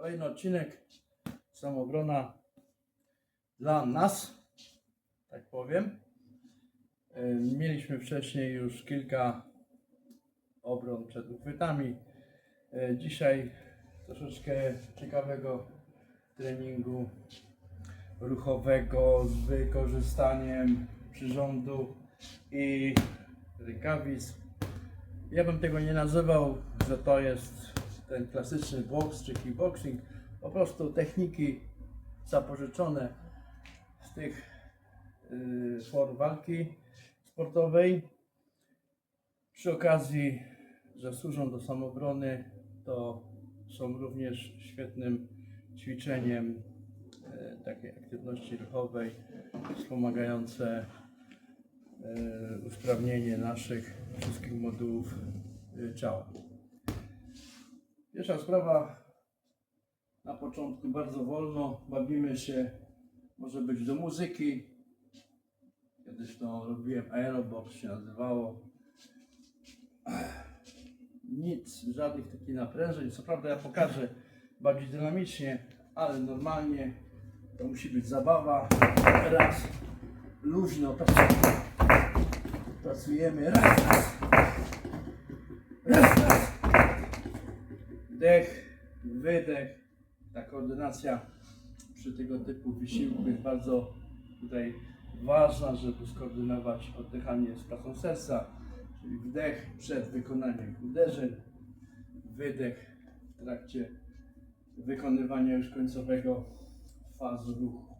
Kolejny odcinek Samobrona dla nas, tak powiem. E, Mieliśmy wcześniej już kilka obron przed uchwytami. E, Dzisiaj troszeczkę ciekawego treningu ruchowego z wykorzystaniem przyrządu i rękawic. Ja bym tego nie nazywał, że to jest ten klasyczny boks czy kickboxing. Po prostu techniki zapożyczone z tych y, form walki sportowej. Przy okazji, że służą do samobrony, to są również świetnym ćwiczeniem y, takiej aktywności ruchowej wspomagające e, usprawnienie naszych wszystkich modułów e, ciała. Pierwsza sprawa, na początku bardzo wolno, bawimy się, może być do muzyki. Kiedyś to robiłem, aerobox się nazywało. Nic, żadnych takich naprężeń. Co prawda ja pokażę bardziej dynamicznie, ale normalnie to musi być zabawa. Raz, luźno pracujemy. Raz. Raz, Wdech, wydech. Ta koordynacja przy tego typu wysiłku jest bardzo tutaj ważna, żeby skoordynować oddychanie z pracą serca. Czyli wdech przed wykonaniem uderzeń, wydech w trakcie wykonywania już końcowego fazu ruchu.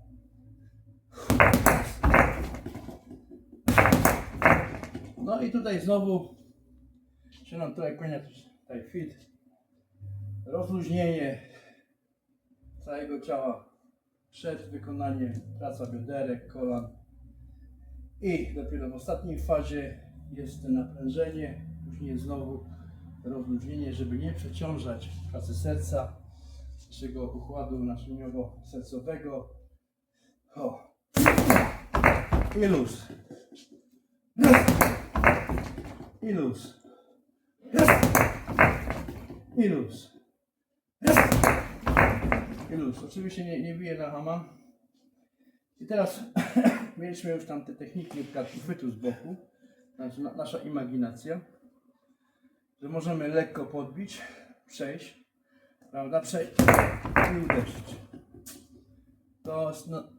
No i tutaj znowu się nam tutaj kłania tutaj fit. Rozluźnienie całego ciała przed wykonaniem praca bioderek, kolan. I dopiero w ostatniej fazie jest naprężenie, później znowu rozluźnienie, żeby nie przeciążać pracy serca, naszego układu naczyniowo-sercowego. O. I luz. I luz. I luz. Oczywiście nie, nie biję na hama. I teraz mieliśmy już tam te techniki, uchwytu z boku. Znaczy na, nasza imaginacja. Że możemy lekko podbić, przejść, prawda? Przejść i uderzyć. To jest no,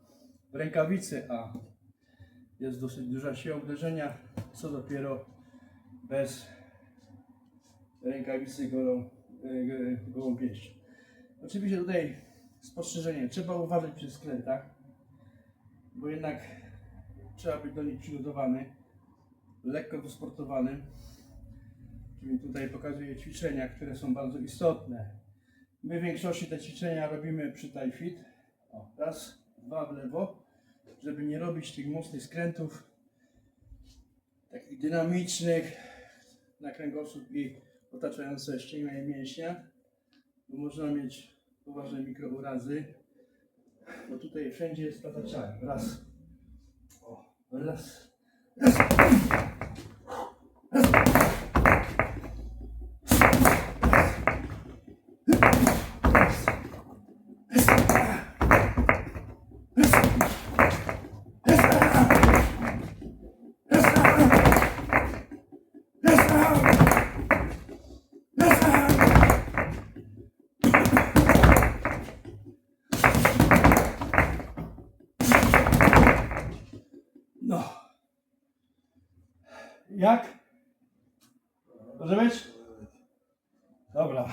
w rękawicy A jest dosyć duża siła uderzenia, co dopiero bez rękawicy golą, e, gołą pięścią. Oczywiście tutaj spostrzeżenie, trzeba uważać przy skrętach, bo jednak trzeba być do nich przygotowany, lekko wysportowany. Czyli tutaj pokazuję ćwiczenia, które są bardzo istotne. My w większości te ćwiczenia robimy przy tie fit. Raz, dwa w lewo, żeby nie robić tych mocnych skrętów, takich dynamicznych na kręgosłup i otaczające ścięgna i mięśnia, bo można mieć poważne mikrourazy, bo tutaj wszędzie jest praca ciała. Raz, o, raz, raz, Jak? Może być? Dobra.